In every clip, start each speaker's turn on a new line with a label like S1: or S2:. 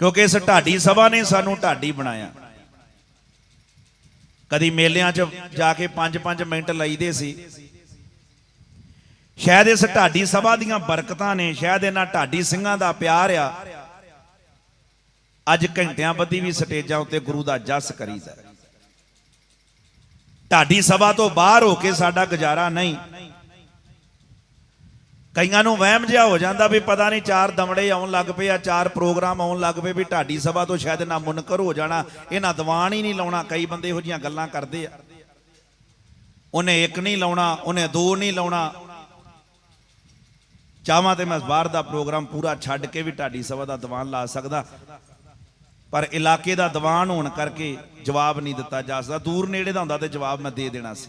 S1: ਕਿਉਂਕਿ ਇਸ ਢਾਡੀ ਸਭਾ ਨੇ ਸਾਨੂੰ ਢਾਡੀ ਬਣਾਇਆ। ਕਦੀ ਮੇਲਿਆਂ 'ਚ ਜਾ ਕੇ 5-5 ਮਿੰਟ ਲਈਦੇ ਸੀ। ਸ਼ਾਇਦ ਇਸ ਢਾਡੀ ਸਭਾ ਦੀਆਂ ਬਰਕਤਾਂ ਨੇ, ਸ਼ਾਇਦ ਇਹਨਾਂ ਢਾਡੀ ਸਿੰਘਾਂ ਦਾ ਪਿਆਰ ਆ। ਅੱਜ ਘੰਟਿਆਂ ਬੱਧੀ ਵੀ ਸਟੇਜਾਂ ਉੱਤੇ ਗੁਰੂ ਦਾ ਜਸ ਕਰੀਦਾ। ਢਾਡੀ ਸਭਾ ਤੋਂ ਬਾਹਰ ਹੋ ਕੇ ਸਾਡਾ ਗੁਜ਼ਾਰਾ ਨਹੀਂ। ਕਈਆਂ ਨੂੰ ਵਹਿਮ ਜਿਹਾ ਹੋ ਜਾਂਦਾ ਵੀ ਪਤਾ ਨਹੀਂ ਚਾਰ ਦਮੜੇ ਆਉਣ ਲੱਗ ਪਏ ਆ, ਚਾਰ ਪ੍ਰੋਗਰਾਮ ਆਉਣ ਲੱਗ ਪਏ ਵੀ ਢਾਡੀ ਸਭਾ ਤੋਂ ਸ਼ਾਇਦ ਨਾ ਮੁਨਕਰ ਹੋ ਜਾਣਾ, ਇਹਨਾਂ ਦੀਵਾਨ ਹੀ ਨਹੀਂ ਲਾਉਣਾ, ਕਈ ਬੰਦੇ ਇਹੋ ਜੀਆਂ ਗੱਲਾਂ ਕਰਦੇ ਆ। ਉਹਨੇ ਇੱਕ ਨਹੀਂ ਲਾਉਣਾ, ਉਹਨੇ ਦੋ ਨਹੀਂ ਲਾਉਣਾ। ਚਾਹਾਂ ਤੇ ਮੈਂ ਬਾਹਰ ਦਾ ਪ੍ਰੋਗਰਾਮ ਪੂਰਾ ਛੱਡ ਕੇ ਵੀ ਢਾਡੀ ਸਭਾ ਦਾ ਦੀਵਾਨ ਲਾ ਸਕਦਾ, ਪਰ ਇਲਾਕੇ ਦਾ ਦੀਵਾਨ ਹੋਣ ਕਰਕੇ ਜਵਾਬ ਨਹੀਂ ਦਿੱਤਾ ਜਾ ਸਕਦਾ, ਦੂਰ ਨੇੜੇ ਦਾ ਹੁੰਦਾ ਤੇ ਜਵਾਬ ਮੈਂ ਦੇ ਦੇਣਾ ਸੀ।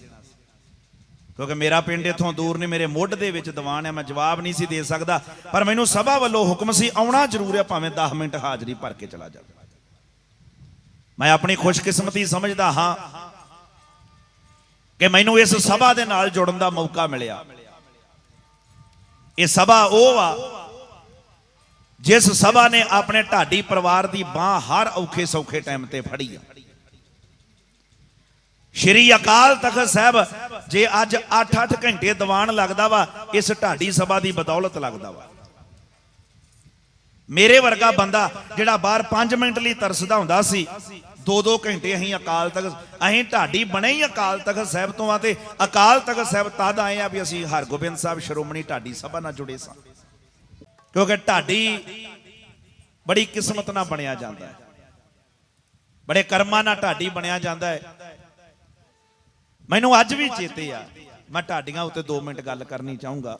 S1: ਕਿਉਂਕਿ ਮੇਰਾ ਪਿੰਡ ਇੱਥੋਂ ਦੂਰ ਨੇ ਮੇਰੇ ਮੁੱਢ ਦੇ ਵਿੱਚ ਦੀਵਾਨ ਹੈ, ਮੈਂ ਜਵਾਬ ਨਹੀਂ ਸੀ ਦੇ ਸਕਦਾ। ਪਰ ਮੈਨੂੰ ਸਭਾ ਵੱਲੋਂ ਹੁਕਮ ਸੀ, ਆਉਣਾ ਜ਼ਰੂਰ ਹੈ, ਭਾਵੇਂ 10 ਮਿੰਟ ਹਾਜ਼ਰੀ ਭਰ ਕੇ ਚਲਾ ਜਾਵੇ। ਮੈਂ ਆਪਣੀ ਖੁਸ਼ਕਿਸਮਤੀ ਸਮਝਦਾ ਹਾਂ ਕਿ ਮੈਨੂੰ ਇਸ ਸਭਾ ਦੇ ਨਾਲ ਜੁੜਨ ਦਾ ਮੌਕਾ ਮਿਲਿਆ। ਇਹ ਸਭਾ ਉਹ ਆ, ਜਿਸ ਸਭਾ ਨੇ ਆਪਣੇ ਢਾਡੀ ਪਰਿਵਾਰ ਦੀ ਬਾਹ ਹਰ ਔਖੇ ਸੌਖੇ ਟਾਈਮ ਤੇ ਫੜੀ ਆ। ਸ਼੍ਰੀ ਅਕਾਲ ਤਖਤ ਸਾਹਿਬ ਜੇ ਅੱਜ 8-8 ਘੰਟੇ ਦੀਵਾਨ ਲੱਗਦਾ ਵਾ, ਇਸ ਢਾਡੀ ਸਭਾ ਦੀ ਬਦੌਲਤ ਲੱਗਦਾ ਵਾ। ਮੇਰੇ ਵਰਗਾ ਬੰਦਾ ਜਿਹੜਾ ਬਾਹਰ 5 ਮਿੰਟ ਲਈ ਤਰਸਦਾ ਹੁੰਦਾ ਸੀ 2-2 ਘੰਟੇ ਅਸੀਂ ਅਕਾਲ ਤਖਤ, ਅਸੀਂ ਢਾਡੀ ਬਣੇ ਹੀ ਅਕਾਲ ਤਖਤ ਸਾਹਿਬ ਤੋਂ ਆ ਤੇ ਅਕਾਲ ਤਖਤ ਸਾਹਿਬ ਤਦ ਆਏ ਆ ਵੀ ਅਸੀਂ ਹਰਗੋਬਿੰਦ ਸਾਹਿਬ ਸ਼੍ਰੋਮਣੀ ਢਾਡੀ ਸਭਾ ਨਾਲ ਜੁੜੇ ਸਾਂ। ਕਿਉਂਕਿ ਢਾਡੀ ਬੜੀ ਕਿਸਮਤ ਨਾਲ ਬਣਿਆ ਜਾਂਦਾ ਹੈ। ਬੜੇ ਕਰਮਾਂ ਨਾਲ ਢਾਡੀ ਬਣਿਆ ਜਾਂਦਾ ਹੈ। ਮੈਨੂੰ ਅੱਜ ਵੀ ਚੇਤੇ ਆ। ਮੈਂ ਢਾਡੀਆਂ ਉੱਤੇ 2 ਮਿੰਟ ਗੱਲ ਕਰਨੀ ਚਾਹੂੰਗਾ।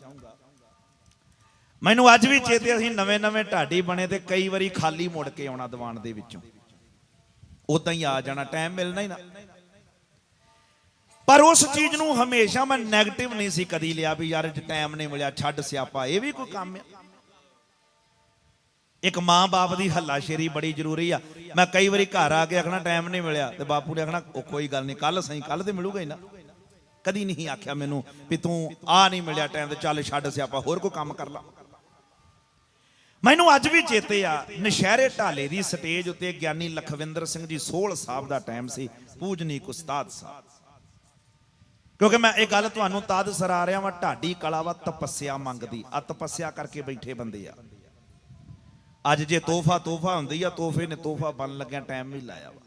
S1: ਮੈਨੂੰ ਅੱਜ ਵੀ ਚੇਤੇ ਅਸੀਂ ਨਵੇਂ ਨਵੇਂ ਢਾਡੀ ਬਣੇ ਤੇ ਕਈ ਵਾਰੀ ਖਾਲੀ ਮੁੜ ਕੇ ਆਉਣਾ ਦੀਵਾਨ ਦੇ ਵਿੱਚੋਂ। ਉਦਾਂ ਹੀ ਆ ਜਾਣਾ ਟਾਈਮ ਮਿਲਣਾ ਹੀ ਨਾ। ਪਰ ਉਸ ਚੀਜ਼ ਨੂੰ ਹਮੇਸ਼ਾ ਮੈਂ 네ਗੇਟਿਵ ਨਹੀਂ ਸੀ ਕਦੀ ਲਿਆ ਵੀ ਯਾਰ, ਜੇ ਟਾਈਮ ਨਹੀਂ ਮਿਲਿਆ, ਛੱਡ ਸਿਆਪਾ, ਇਹ ਵੀ ਕੋਈ ਕੰਮ ਆ। ਇੱਕ ਮਾਂ-ਬਾਪ ਦੀ ਹੱਲਾਸ਼ੇਰੀ ਬੜੀ ਜ਼ਰੂਰੀ ਆ। ਮੈਂ ਕਈ ਵਾਰੀ ਘਰ ਆ ਕੇ ਆਖਣਾ, ਟਾਈਮ ਨਹੀਂ ਮਿਲਿਆ। ਤੇ ਬਾਪੂ ਨੇ ਆਖਣਾ, ਉਹ ਕੋਈ ਗੱਲ ਨਹੀਂ ਕੱਲ ਸਹੀ ਕੱਲ ਤੇ ਮਿਲੂਗਾ ਹੀ ਨਾ। ਕਦੀ ਨਹੀਂ ਆਖਿਆ ਮੈਨੂੰ ਵੀ ਤੂੰ ਆ ਨਹੀਂ ਮਿਲਿਆ ਟਾਈਮ ਤੇ, ਚੱਲ ਛੱਡ ਸਿਆਪਾ, ਹੋਰ ਕੋਈ ਕੰਮ ਕਰ ਲਾ। ਮੈਨੂੰ ਅੱਜ ਵੀ ਚੇਤੇ ਆ, ਨਸ਼ਹਿਰੇ ਢਾਲੇ ਦੀ ਸਟੇਜ ਉੱਤੇ ਗਿਆਨੀ ਲਖਵਿੰਦਰ ਸਿੰਘ ਜੀ ਸੋਹਲ ਸਾਹਿਬ ਦਾ ਟਾਈਮ ਸੀ, ਪੂਜਨੀਕ ਉਸਤਾਦ ਸਾਹਿਬ। ਕਿਉਂਕਿ ਮੈਂ ਇਹ ਗੱਲ ਤੁਹਾਨੂੰ ਤਦ ਸਰਾ ਰਿਹਾ ਵਾਂ, ਢਾਡੀ ਕਲਾ ਵਾ ਤਪੱਸਿਆ ਮੰਗਦੀ, ਆ ਤਪੱਸਿਆ ਕਰਕੇ ਬੈਠੇ ਬੰਦੇ ਆ। ਅੱਜ ਜੇ ਤੋਹਫਾ ਤੋਹਫਾ ਹੁੰਦੀ ਆ ਤੋਹਫੇ ਨੇ ਤੋਹਫਾ ਬਣ ਲੱਗਿਆ ਟਾਈਮ ਵੀ ਲਾਇਆ ਵਾ।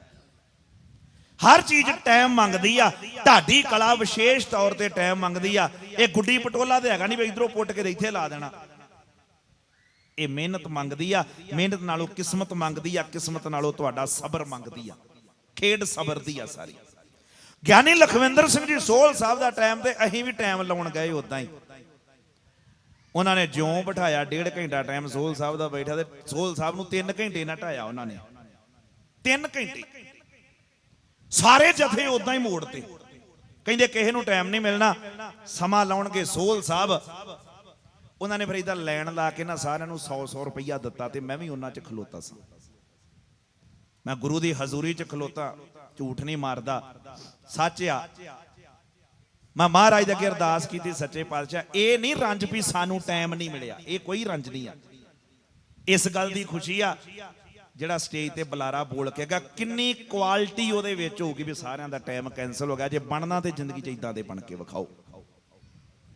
S1: ਹਰ ਚੀਜ਼ ਟਾਈਮ ਮੰਗਦੀ ਆ। ਢਾਡੀ ਕਲਾ ਵਿਸ਼ੇਸ਼ ਤੌਰ ਤੇ ਟਾਈਮ ਮੰਗਦੀ ਆ। ਇਹ ਗੁੱਡੀ ਪਟੋਲਾ ਤੇ ਹੈਗਾ ਨਹੀਂ ਵੀ ਇਧਰੋਂ ਪੁੱਟ ਕੇ ਇੱਥੇ ਲਾ ਦੇਣਾ। ਇਹ ਮਿਹਨਤ ਮੰਗਦੀ ਆ। ਮਿਹਨਤ ਨਾਲੋਂ ਕਿਸਮਤ ਮੰਗਦੀ ਆ ਕਿਸਮਤ ਨਾਲੋਂ ਤੁਹਾਡਾ ਸਬਰ ਮੰਗਦੀ ਆ। ਖੇਡ ਸਬਰ ਦੀ ਆ ਸਾਰੀ। ਗਿਆਨੀ ਲਖਵਿੰਦਰ ਸਿੰਘ ਜੀ ਸੋਹਲ ਸਾਹਿਬ ਦਾ ਟਾਈਮ ਤੇ ਅਸੀਂ ਵੀ ਟਾਈਮ ਲਾਉਣ ਗਏ ਉਦਾਂ ਹੀ। ਉਹਨਾਂ ਨੇ ਜਿਉਂ ਬਿਠਾਇਆ, ਡੇਢ ਘੰਟਾ ਟਾਈਮ ਸੋਹਲ ਸਾਹਿਬ ਦਾ ਬੈਠਾ ਤੇ ਸੋਹਲ ਸਾਹਿਬ ਨੂੰ 3 ਘੰਟੇ ਨਾ ਢਾਇਆ ਉਹਨਾਂ ਨੇ। 3 ਘੰਟੇ। ਸਾਰੇ ਜਥੇ ਉਦਾਂ ਹੀ ਮੋੜਤੇ। ਕਹਿੰਦੇ ਕਿਸੇ ਨੂੰ ਟਾਈਮ ਨਹੀਂ ਮਿਲਣਾ। ਸਮਾਂ ਲਾਉਣਗੇ ਸੋਹਲ ਸਾਹਿਬ। ਉਹਨਾਂ ਨੇ ਫਿਰ ਇਦਾਂ ਲੈਣ ਲਾ ਕੇ ਨਾ ਸਾਰਿਆਂ ਨੂੰ 100 100 ਰੁਪਈਆ ਦਿੱਤਾ ਤੇ ਮੈਂ ਵੀ ਉਹਨਾਂ 'ਚ ਖਲੋਤਾ ਸੀ। ਮੈਂ ਗੁਰੂ ਦੀ ਹਜ਼ੂਰੀ 'ਚ ਖਲੋਤਾ, ਝੂਠ ਨਹੀਂ ਮਾਰਦਾ। ਸੱਚ ਆ ਮੈਂ ਮਹਾਰਾਜ ਦੇ ਅੱਗੇ ਅਰਦਾਸ ਕੀਤੀ, ਸੱਚੇ ਪਾਤਸ਼ਾਹ, ਇਹ ਨਹੀਂ ਰੰਜ ਵੀ ਸਾਨੂੰ ਟਾਈਮ ਨਹੀਂ ਮਿਲਿਆ, ਇਹ ਕੋਈ ਰੰਜ ਨਹੀਂ ਆ। ਇਸ ਗੱਲ ਦੀ ਖੁਸ਼ੀ ਆ, ਜਿਹੜਾ ਸਟੇਜ ਤੇ ਬੁਲਾਰਾ ਬੋਲ ਕੇ ਗਿਆ, ਕਿੰਨੀ ਕੁਆਲਿਟੀ ਉਹਦੇ ਵਿੱਚ ਹੋਊਗੀ ਵੀ ਸਾਰਿਆਂ ਦਾ ਟਾਈਮ ਕੈਨਸਲ ਹੋ ਗਿਆ, ਜੇ ਬਣਨਾ ਤੇ ਜ਼ਿੰਦਗੀ 'ਚ ਇਦਾਂ ਦੇ ਬਣ ਕੇ ਵਿਖਾਓ।